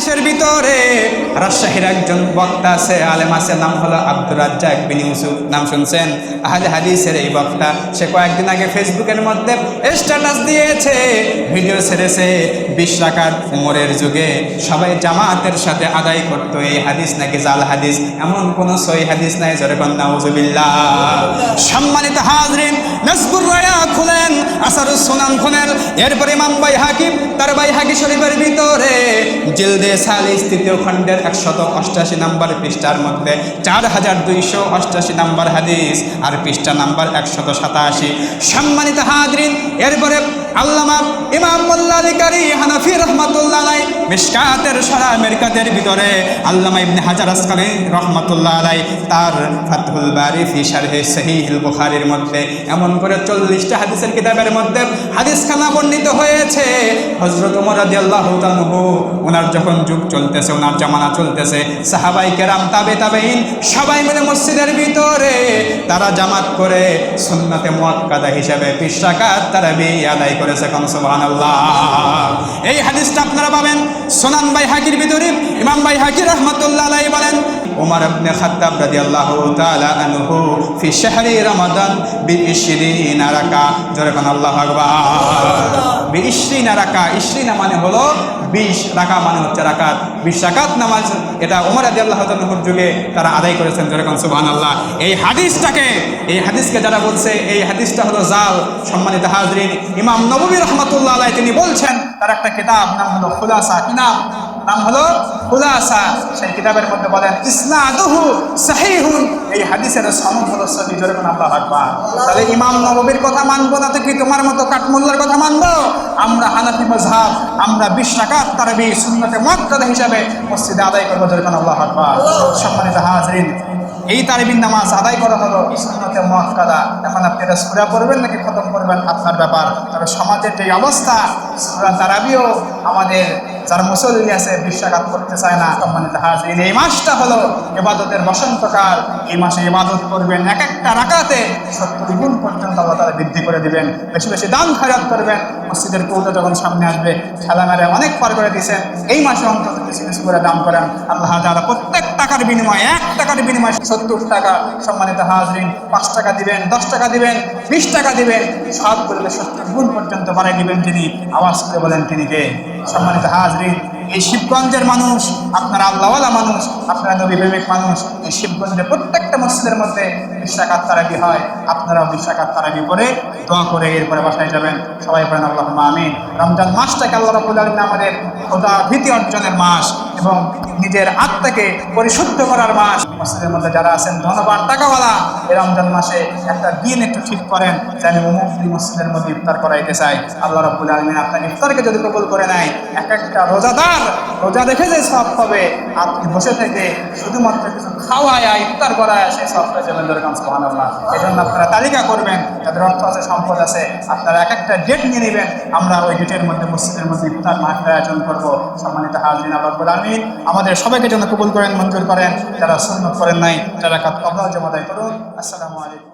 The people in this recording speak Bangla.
হাদিসের ভিতরে রাজশাহীর একজন বক্তা আছে, আলেম আছে, নাম হলো আব্দুর রাজ্জাক বিন ইউসুফ। নাম শুনছেন? আহলে হাদিসের এই বক্তা। সে কয়েকদিন আগে ফেসবুকের মধ্যে স্ট্যাটাস দিয়েছে, ভিডিও ছেড়েছে, বিশ রাকাত উমরের যুগে। সবাই জামাতের সাথে আদায় করতো, এই হাদিস নাকি জাল হাদিস? এমন কোনো সই হাদিস নাই যেরকম নাউজুবিল্লাহ। সম্মানিত হাজরিন নাসবুর রায়া খুলেন, আসারুস সুনান খুলেন। এরপরে ইমাম বাই হাকিম তার বাই হাকি শরীফের ভিতরে জিলদে সালিস তৃতীয় খণ্ডের একশত অষ্টাশি নাম্বার পৃষ্ঠার মধ্যে চার হাজার দুইশো অষ্টাশি নাম্বার হাদিস আর পৃষ্ঠা নাম্বার একশত সাতাশি। সম্মানিত হাজরিন, এরপরে আল্লামা ইমাম মোল্লা হানাফি রহমাতুল্লাহ আলাই মিসকাতের সারা আমেরিকাদের ভিতরে আল্লামা ইবনে হাজার আসকালি রহমাতুল্লাহ আলাই তার ফাতহুল বারি ফি শারহে সহিহুল বুখারীর মধ্যে এমন করে চল্লিশটা হাদিসের কিতাবের মধ্যে হাদিস খানা বর্ণিত হয়েছে। হজরত উমর রাদিয়াল্লাহু তাআলাহু ওনার যখন যুগ চলতেছে ওনার জামানা চলতেছে, সাহাবাই কেরাম, তাবে তাবেইন সবাই মিলে মসজিদের ভিতরে তারা জামাত করে সুন্নাতে মুয়াক্কাদা হিসাবে বিশ রাকাত, তারাবি আদায় করেছে এই হাদিসটা আপনারা পাবেন সোনান বাই হাকির ভিতরে, ইমাম বাই হাকির রহমাতুল্লাহ বলেন, উমর ইবনে খাত্তাব রাদিয়াল্লাহু তাআলা আনহু ফি শাহরি রমাদান বি 20 রাকা জোরে কোন আল্লাহু আকবার। 20 রাকা 20 মানে হলো 20 রাকা মানে হচ্ছে রাকাত। 20 রাকাত নামাজ, এটা উমর রাদিয়াল্লাহু তাআলার যুগে তারা আদায় করেছেন, জোরে কোন সুবহানাল্লাহ। এই হাদিসটাকে, এই হাদিসকে যারা বলছে, এই হাদিসটা হলো জাল, সম্মানিত হাজরিন, ইমাম নববী রহমাতুল্লাহ আলাইহি তিনি বলছেন, তার একটা কিতাব, নাম হলো খুলাসা। কি নাম? নাম হলো খুলাসা। সেই কিতাবের মধ্যে বলেন, ইসনাদুহু সাহিহুন। এই হাদিসের সনদ হলো সহি, জোরে কোন আল্লাহু আকবার। তাহলে ইমাম নববীর কথা মানবো না তো কি তোমার মতো কাঠমুল্লার কথা মানবো? আমরা হানাফি মাযহাব, আমরা বিশ রাকাত তারাবি সুন্নতে মুআক্কাদা হিসাবে মসজিদে আদায় করব, জোরে কোন আল্লাহু আকবার। সম্মানিত হাজরিন এই তারিবিন নামাজ আদায় করা হলো সুন্নতে মুআক্কাদা এখন আপনি এটা সূরা পড়বেন নাকি খতম করবেন? আপনার ব্যাপার। তবে সমাজের যে অবস্থা, সুরা তারাবিও আমাদের যারা মুসল্লি আছে বিশ্বাঘাত করতে চায় না। সম্মানিত হাজির এই মাসটা হলো ইবাদতের বসন্তকাল এই মাসে ইবাদত করবেন এক একটা রাকাতে সত্তর গুণ পর্যন্ত আল্লাহ তারা বৃদ্ধি করে দিবেন। বেশি বেশি দান খয়রাত করবেন। মসজিদের কৌটা যখন সামনে আসবে খেলা মেরে অনেক পার করে দিয়েছেন। এই মাসে অন্তত বেশি বেশি করে দান করেন। আল্লাহ তারা প্রত্যেক টাকার বিনিময়ে, এক টাকার বিনিময়ে সত্তর টাকা সম্মানিত হাজরিন, পাঁচ টাকা দিবেন, দশ টাকা দিবেন, বিশ টাকা দিবেন, সব করলে সত্তর গুণ পর্যন্ত বাড়াই দিবেন তিনি, আওয়াজ করে বলেন তিনি কে? সম্মানিত হাজরিন, এই শিবগঞ্জের মানুষ, আপনারা আল্লাহওয়ালা মানুষ, আপনারা নবী প্রেমিক মানুষ, এই শিবগঞ্জের প্রত্যেকটা মসজিদের মধ্যে বিশ্বাকাত তারাবি হয়। আপনারাও বিশ্বাকাত তারাবি করে দোয়া করে এরপরে বাসায় যাবেন। সবাই পড়েন আল্লাহ আমিন। রমজান মাসটাকে আল্লাহ রাবুল আলমিন আমাদের খোদা ভীতি অর্জনের মাস এবং নিজের আত্মাকে পরিশুদ্ধ করার মাস। মসজিদের মধ্যে যারা আছেন, ধনবান, টাকাওয়ালা, এই রমজান মাসে একটা দিন একটু ঠিক করেন যে আমি দিন মসজিদের মধ্যে ইফতার করাইতে চাই আল্লাহ রাবুল আলমিন আপনার ইফতারকে যদি কবুল করে নেয়, এক একটা রোজাদার রোজা দেখে যে সব হবে আপনি বসে থেকে শুধুমাত্র কিছু খাওয়ায় ইফতার করায় সেই সব হয়ে যাবেন দরকার সোহান আল্লাহ এই জন্য আপনারা তালিকা করবেন, যাদের অর্থ আছে, সম্পদ আছে, আপনারা এক একটা ডেট নিয়ে নেবেন। আমরা ওই ডেটের মধ্যে মসজিদের মধ্যে ইফতার মাহফিল আয়োজন করব। সম্মানিত হাজরিন, আল্লাহ আমিন আমাদের সবাইকে যেন কবুল করেন, মঞ্জুর করেন, যারা সুন্নত করেন নাই যারা কাত কবলা দেয় করুন। আসসালামু আলাইকুম।